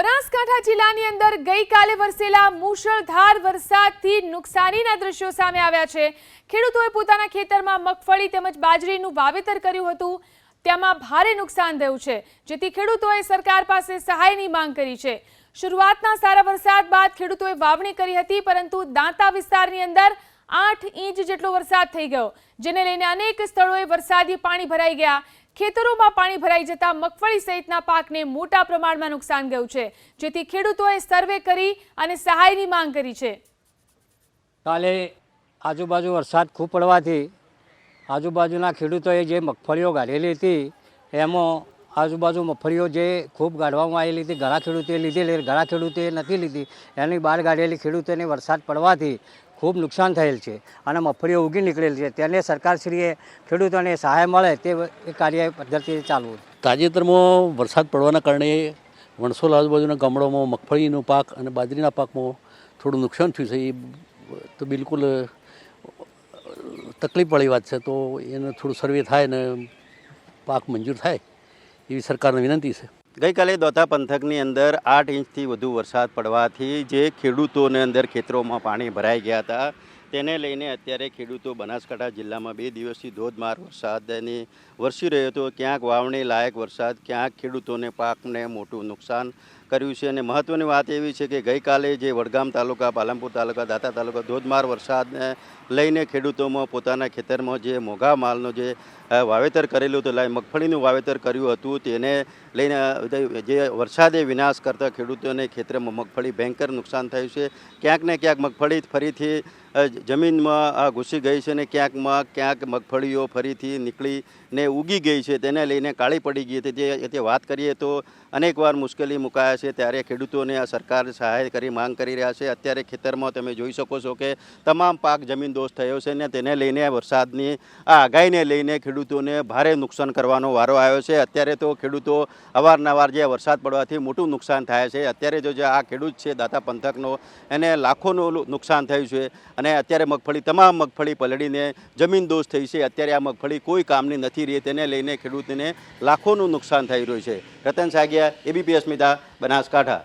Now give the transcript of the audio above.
બનાસકાંઠા જિલ્લાની અંદર ગઈકાલે વરસેલા મુશળધાર વરસાદથી નુકસાનીના દ્રશ્યો સામે આવ્યા છે. ખેડૂતોએ પોતાના ખેતરમાં મગફળી તેમજ બાજરીનું વાવેતર કર્યું હતું. તેમાં ભારે નુકસાન થયું છે, જેથી ખેડૂતોએ સરકાર પાસે સહાયની માંગ કરી છે. શરૂઆતના સારા વરસાદ બાદ ખેડૂતોએ વાવણી કરી હતી, પરંતુ દાંતા વિસ્તારની અંદર આઠ ઇંચ જેટલો વરસાદ થઈ ગયો. જેને લઈને અનેક સ્થળોએ વરસાદી પાણી ભરાઈ ગયા. ખેતરોમાં પાણી ભરાઈ જતા મગફળી સહિતના પાકને મોટા પ્રમાણમાં નુકસાન ગયું છે. જેથી ખેડૂતોએ સર્વે કરી અને સહાયની માંગ કરી છે. કાલે આજુબાજુ વરસાદ ખૂબ પડવાથી આજુબાજુના ખેડૂતોએ જે મગફળીઓ ગાળેલી હતી, એમાં આજુબાજુ મગફળીઓ જે ખૂબ ગાળવામાં આવેલી હતી, ઘણા ખેડૂતોએ લીધેલી, ઘણા ખેડૂતોએ નથી લીધી. એની બહાર ગાળેલી ખેડૂતોને વરસાદ પડવાથી ખૂબ નુકસાન થયેલ છે અને મગફળીઓ ઉગી નીકળેલ છે. તેને સરકારશ્રીએ ખેડૂતોને સહાય મળે તે કાર્ય પદ્ધતિ ચાલવું તાજેતરમાં વરસાદ પડવાના કારણે વણસોલ આજુબાજુના ગામડાઓમાં મગફળીનો પાક અને બાજરીના પાકમાં થોડું નુકસાન થયું છે. એ તો બિલકુલ તકલીફ તકલીફવાળી વાત છે. તો એને થોડું સર્વે થાય ને પાક મંજૂર થાય એવી સરકારને વિનંતી છે. ગઈકાલે દોતા પંથકની અંદર આઠ ઇંચથી વધુ વરસાદ પડવાથી જે ખેડૂતોને અંદર ખેતરોમાં પાણી ભરાઈ ગયા હતા તેને લઈને અત્યારે ખેડૂતો બનાસકાંઠા જિલ્લામાં બે દિવસથી ધોધમાર વરસાદની વરસી રહ્યો હતો. ક્યાંક વાવણી લાયક વરસાદ, ક્યાંક ખેડૂતોને પાકને મોટું નુકસાન કર્યું છે અને મહત્ત્વની વાત એવી છે કે ગઈકાલે જે વડગામ તાલુકા, પાલનપુર તાલુકા, દાતા તાલુકા ધોધમાર વરસાદને લઈને ખેડૂતોમાં પોતાના ખેતરમાં જે મોઘા માલનો જે વાવેતર કરેલું હતું, લાય મગફળીનું વાવેતર કર્યું હતું, તેને લઈને જે વરસાદે વિનાશ કરતા ખેડૂતોને ખેતરમાં મગફળી ભયંકર નુકસાન થયું છે. ક્યાંક ને ક્યાંક મગફળી ફરીથી જમીનમાં આ ઘૂસી ગઈ છે ને ક્યાંકમાં ક્યાંક મગફળીઓ ફરીથી નીકળી ને ઉગી ગઈ છે તેને લઈને કાળી પડી ગઈ હતી. જે વાત કરીએ તો અનેકવાર મુશ્કેલી મુકાયા છે ત્યારે ખેડૂતોને આ સરકાર સહાય કરી, માંગ કરી રહ્યા છે. અત્યારે ખેતરમાં તમે જોઈ શકો છો કે તમામ પાક જમીન દોષ થયો છે ને તેને લઈને વરસાદની આ આગાહીને લઈને ખેડૂતોને ભારે નુકસાન કરવાનો વારો આવ્યો છે. અત્યારે તો ખેડૂતો અવારનવાર જે વરસાદ પડવાથી મોટું નુકસાન થાય છે. અત્યારે જો જે આ ખેડૂત છે દાતા પંથકનો, એને લાખોનું નુકસાન થયું છે. અને અત્યારે મગફળી, તમામ મગફળી પલળીને જમીન દોષ થઈ છે. અત્યારે આ મગફળી કોઈ કામની નથી રહી. તેને લઈને ખેડૂતને લાખોનું નુકસાન થઈ રહ્યું છે. રતન સાગિયા, એબીપી અસ્મિતા, બનાસકાંઠા.